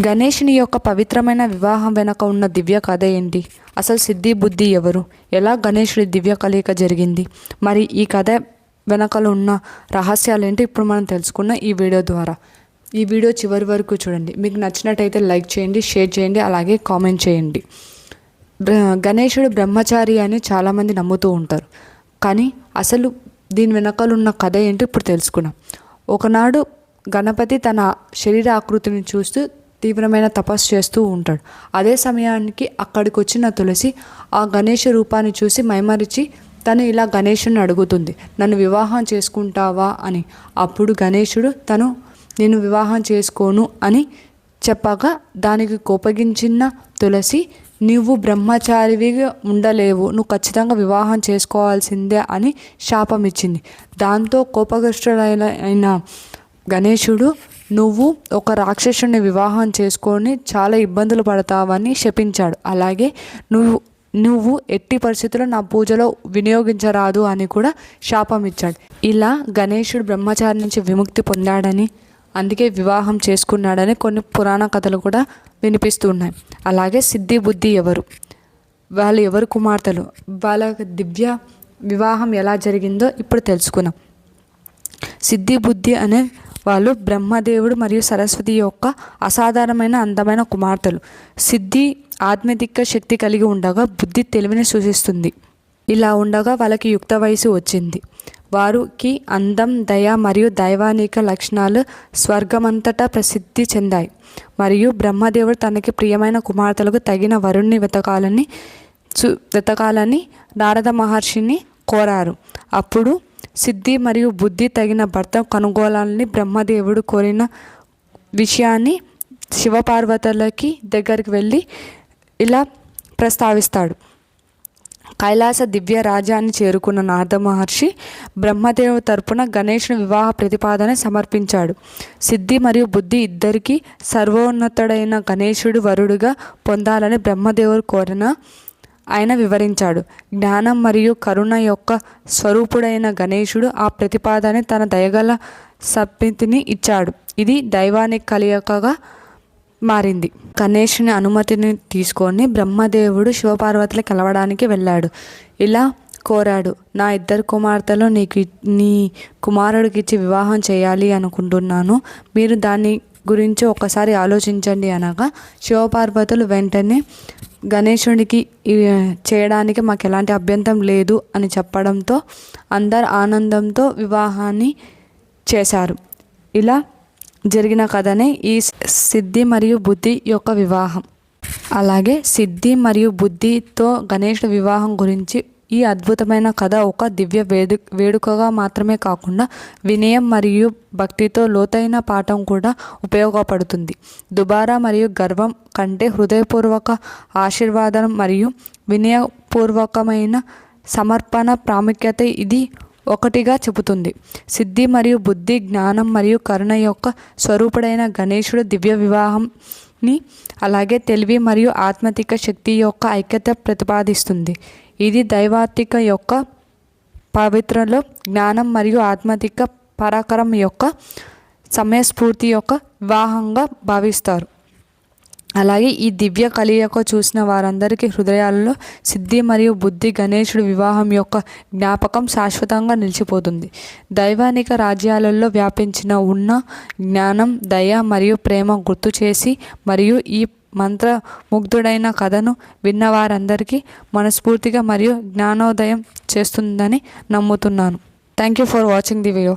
గణేష్ని యొక్క పవిత్రమైన వివాహం వెనక ఉన్న దివ్య కథ ఏంటి? అసలు సిద్ధి బుద్ధి ఎవరు? ఎలా గణేషుడి దివ్య కలయిక జరిగింది? మరి ఈ కథ వెనకలు ఉన్న రహస్యాలు ఏంటి ఇప్పుడు మనం తెలుసుకున్న ఈ వీడియో ద్వారా. ఈ వీడియో చివరి వరకు చూడండి. మీకు నచ్చినట్టయితే లైక్ చేయండి షేర్ చేయండి అలాగే కామెంట్ చేయండి. బ్ర- గణేశుడు బ్రహ్మచారి అని చాలామంది నమ్ముతూ ఉంటారు. కానీ అసలు దీని వెనకాలన్న కథ ఏంటో? ఇప్పుడు తెలుసుకున్నాం. ఒకనాడు గణపతి తన శరీర ఆకృతిని చూస్తూ తీవ్రమైన తపస్సు చేస్తూ ఉంటాడు. అదే సమయానికి అక్కడికి వచ్చిన తులసి ఆ గణేష రూపాన్ని చూసి మైమరిచి తను ఇలా గణేషుని అడుగుతుంది. నన్ను వివాహం చేసుకుంటావా? అని. అప్పుడు గణేషుడు తను నేను వివాహం చేసుకోను అని చెప్పగా దానికి కోపగించిన తులసి నువ్వు బ్రహ్మచారివిగా ఉండలేవు. నువ్వు ఖచ్చితంగా వివాహం చేసుకోవాల్సిందే అని శాపం ఇచ్చింది. దాంతో కోపగ్రస్తుడైన అయిన గణేశుడు నువ్వు ఒక రాక్షసుని వివాహం చేసుకొని చాలా ఇబ్బందులు పడతావని శపించాడు. అలాగే నువ్వు నువ్వు ఎట్టి పరిస్థితుల్లో నా పూజలో వినియోగించరాదు అని కూడా శాపం ఇచ్చాడు. ఇలా గణేశుడు బ్రహ్మచారి నుంచి విముక్తి పొందాడని అందుకే వివాహం చేసుకున్నాడని కొన్ని పురాణ కథలు కూడా వినిపిస్తున్నాయి. అలాగే సిద్ధి బుద్ధి ఎవరు? వాళ్ళు ఎవరు కుమార్తెలు? వాళ్ళ దివ్య వివాహం ఎలా జరిగిందో ఇప్పుడు తెలుసుకుందాం. సిద్ధి బుద్ధి అనే వాళ్ళు బ్రహ్మదేవుడు మరియు సరస్వతి యొక్క అసాధారణమైన అందమైన కుమార్తెలు. సిద్ధి ఆత్మీతిక శక్తి కలిగి ఉండగా బుద్ధి తెలివిని సూచిస్తుంది. ఇలా ఉండగా వాళ్ళకి యుక్త వయసు వచ్చింది. వారికి అందం దయ మరియు దైవానిక లక్షణాలు స్వర్గమంతటా ప్రసిద్ధి చెందాయి. మరియు బ్రహ్మదేవుడు తనకి ప్రియమైన కుమార్తెలకు తగిన వరుణ్ణి వెతకాలని వెతకాలని నారద మహర్షిని కోరారు. అప్పుడు సిద్ధి మరియు బుద్ధి తగిన భర్త కనుగోలాలని బ్రహ్మదేవుడు కోరిన విషయాన్ని శివపార్వతులకి దగ్గరికి వెళ్ళి ఇలా ప్రస్తావిస్తాడు. కైలాస దివ్య రాజ్యాన్ని చేరుకున్న నారద మహర్షి బ్రహ్మదేవు తరపున గణేషుని వివాహ ప్రతిపాదన సమర్పించాడు. సిద్ధి మరియు బుద్ధి ఇద్దరికీ సర్వోన్నతుడైన గణేశుడు వరుడుగా పొందాలని బ్రహ్మదేవుడు కోరిన ఆయన వివరించాడు. జ్ఞానం మరియు కరుణ యొక్క స్వరూపుడైన గణేశుడు ఆ ప్రతిపాదనే తన దయగల సప్తిని ఇచ్చాడు. ఇది దైవానికి కలియకగా మారింది. గణేషుని అనుమతిని తీసుకొని బ్రహ్మదేవుడు శివపార్వతులు కలవడానికి వెళ్ళాడు. ఇలా కోరాడు నా ఇద్దరు కుమార్తెలు నీకు నీ కుమారుడికి ఇచ్చి వివాహం చేయాలి అనుకుంటున్నాను. మీరు దాని గురించి ఒకసారి ఆలోచించండి అనగా శివపార్వతులు వెంటనే గణేశుడికి చేయడానికి మాకు ఎలాంటి అభ్యంతరం లేదు అని చెప్పడంతో అందరు ఆనందంతో వివాహాన్ని చేశారు. ఇలా జరిగిన కథనే ఈ సిద్ధి మరియు బుద్ధి యొక్క వివాహం. అలాగే సిద్ధి మరియు బుద్ధితో గణేష్ వివాహం గురించి ఈ అద్భుతమైన కథ ఒక దివ్య వేడు వేడుకగా మాత్రమే కాకుండా వినయం మరియు భక్తితో లోతైన పాఠం కూడా ఉపయోగపడుతుంది. దుబారా మరియు గర్వం కంటే హృదయపూర్వక ఆశీర్వాదం మరియు వినయపూర్వకమైన సమర్పణ ప్రాముఖ్యత ఇది ఒకటిగా చెబుతుంది. సిద్ధి మరియు బుద్ధి జ్ఞానం మరియు కరుణ యొక్క స్వరూపుడైన గణేశుడు దివ్య వివాహం ని అలాగే తెలివి మరియు ఆత్మతిక శక్తి యొక్క ఐక్యత ప్రతిపాదిస్తుంది. ఇది దైవాత్మిక యొక్క పవిత్రలో జ్ఞానం మరియు ఆత్మతిక పరాకరం యొక్క సమయస్ఫూర్తి యొక్క వివాహంగా భావిస్తారు. అలాగే ఈ దివ్య కలియక చూసిన వారందరికీ హృదయాలలో సిద్ధి మరియు బుద్ధి గణేశుడు వివాహం యొక్క జ్ఞాపకం శాశ్వతంగా నిలిచిపోతుంది. దైవానిక రాజ్యాలలో వ్యాపించిన ఉన్న జ్ఞానం దయ మరియు ప్రేమ గుర్తు చేసి మరియు ఈ మంత్రముగ్ధుడైన కథను విన్న వారందరికీ మనస్ఫూర్తిగా మరియు జ్ఞానోదయం చేస్తుందని నమ్ముతున్నాను. Thank you for watching the video